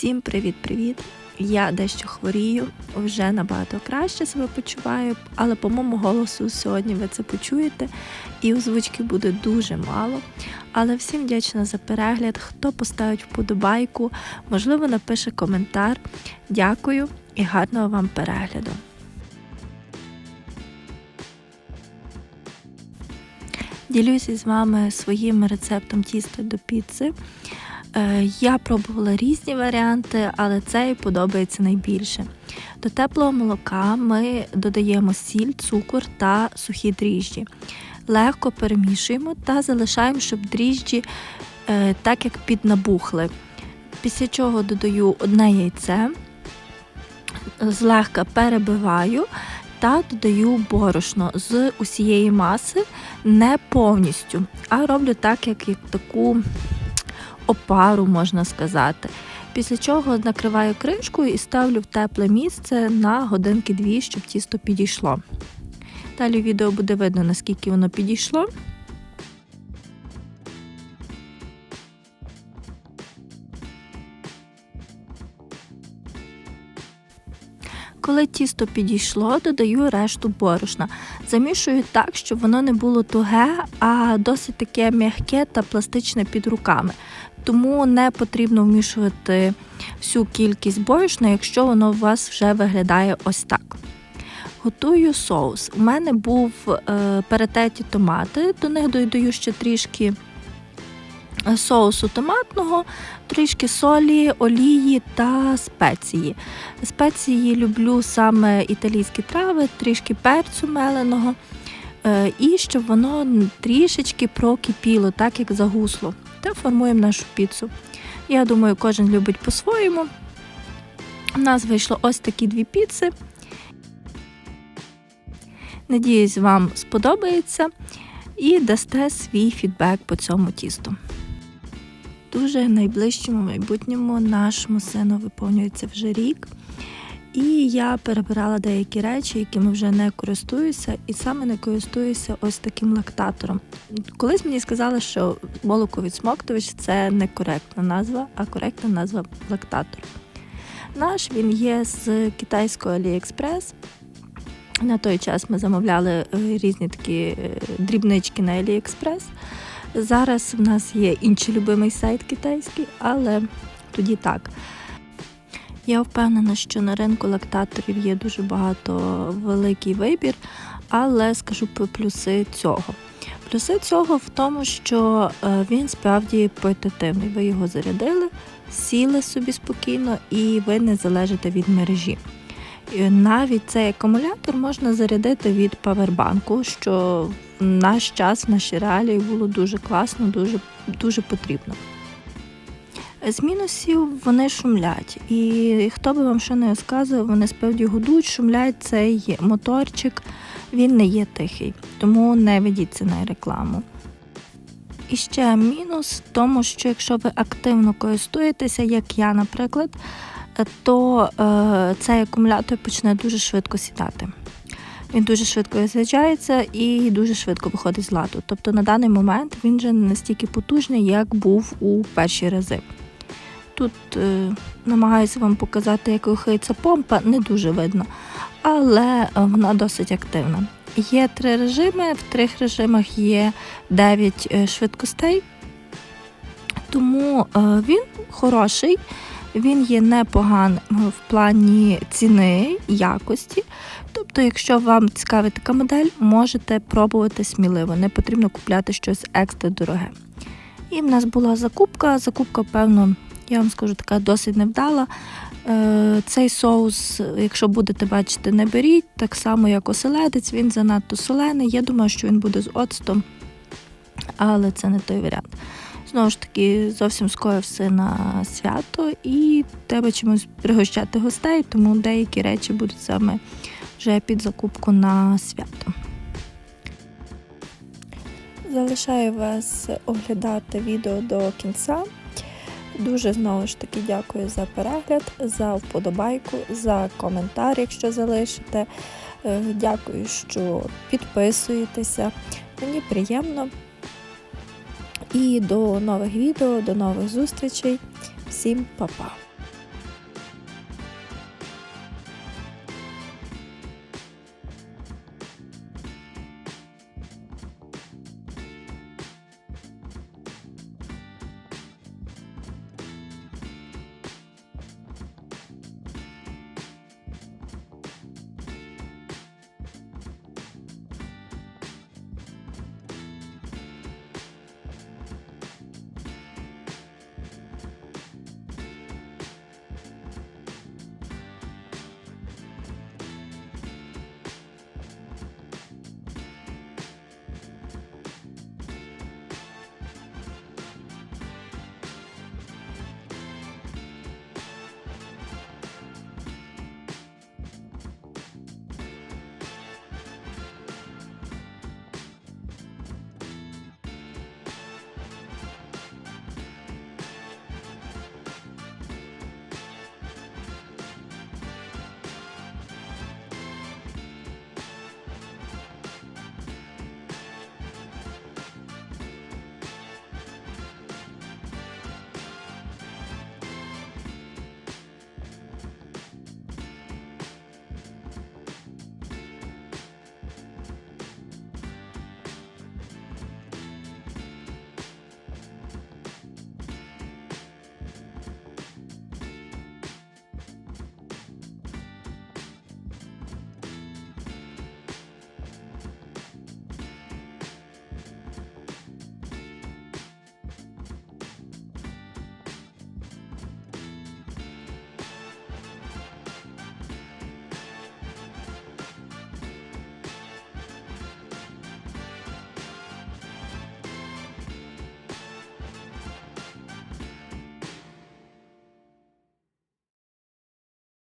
Всім привіт-привіт! Я дещо хворію, вже набагато краще себе почуваю, але по моєму голосу сьогодні ви це почуєте, і озвучки буде дуже мало. Але всім вдячна за перегляд. Хто поставить вподобайку, можливо, напише коментар. Дякую і гарного вам перегляду. Ділюся з вами своїм рецептом тіста до піци. Е, Я пробувала різні варіанти, але цей подобається найбільше. До теплого молока ми додаємо сіль, цукор та сухі дріжджі. Легко перемішуємо та залишаємо, щоб дріжджі е, так як піднабухли. Після чого додаю одне яйце, злегка перебиваю та додаю борошно з усієї маси, не повністю, а роблю так, як, як таку опару, можна сказати. Після чого накриваю кришкою і ставлю в тепле місце на годинки дві, щоб тісто підійшло. Далі в відео буде видно, наскільки воно підійшло. Коли тісто підійшло, додаю решту борошна. Замішую так, щоб воно не було туге, а досить таке м'яке та пластичне під руками. Тому не потрібно вмішувати всю кількість борошна, якщо воно у вас вже виглядає ось так. Готую соус. У мене був е, перетерті томати, до них додаю ще трішки соусу томатного, трішки солі, олії та спеції. Спеції люблю саме італійські трави, трішки перцю меленого, е, і щоб воно трішечки прокипіло, так як загусло. Та формуємо нашу піцу. Я думаю, кожен любить по-своєму. У нас вийшло ось такі дві піци. Надіюсь, вам сподобається і дасте свій фідбек по цьому тісту. Дуже найближчому майбутньому нашому сину виповнюється вже рік. І я перебирала деякі речі, якими вже не користуюся, і саме не користуюся ось таким лактатором. Колись мені сказали, що молоковідсмоктувач це не коректна назва, а коректна назва лактатор. Наш він є з китайського AliExpress. На той час ми замовляли е, різні такі е, дрібнички на AliExpress. Зараз в нас є інший любимий сайт китайський, але тоді так. Я впевнена, що на ринку лактаторів є дуже багато великий вибір, але скажу про плюси цього. Плюси цього в тому, що е, він справді портативний. Ви його зарядили, сіли собі спокійно і ви не залежите від мережі. Навіть цей акумулятор можна зарядити від павербанку, що в наш час, в наші реалії було дуже класно, дуже, дуже потрібно. З мінусів вони шумлять, і хто би вам що не розказував, вони справді гудуть, шумлять цей моторчик, він не є тихий, тому не ведіться на рекламу. І ще мінус в тому, що якщо ви активно користуєтеся, як я, наприклад, то е, цей акумулятор почне дуже швидко сідати. Він дуже швидко розряджається і дуже швидко виходить з ладу. Тобто на даний момент він вже не настільки потужний, як був у перші рази. Тут е, намагаюся вам показати, як рухається помпа, не дуже видно, але вона досить активна. Є три режими, в трьох режимах є 9 е, швидкостей, тому е, він хороший. Він є непоганим в плані ціни, якості. Тобто, якщо вам цікавить така модель, можете пробувати сміливо, не потрібно купляти щось екстра дороге. І в нас була закупка. Закупка, певно, я вам скажу, така досить невдала. Е, цей соус, якщо будете бачити, не беріть, так само, як оселедець, він занадто солений. Я думаю, що він буде з оцтом, але це не той варіант. Знову ж таки, зовсім скоро все на свято, і треба чимось пригощати гостей, тому деякі речі будуть саме вже під закупку на свято. Залишаю вас оглядати відео до кінця. Дуже знову ж таки дякую за перегляд, за вподобайку, за коментар, якщо залишите. Е, дякую, що підписуєтеся. Мені приємно. І до нових відео, до нових зустрічей. Всім па-па!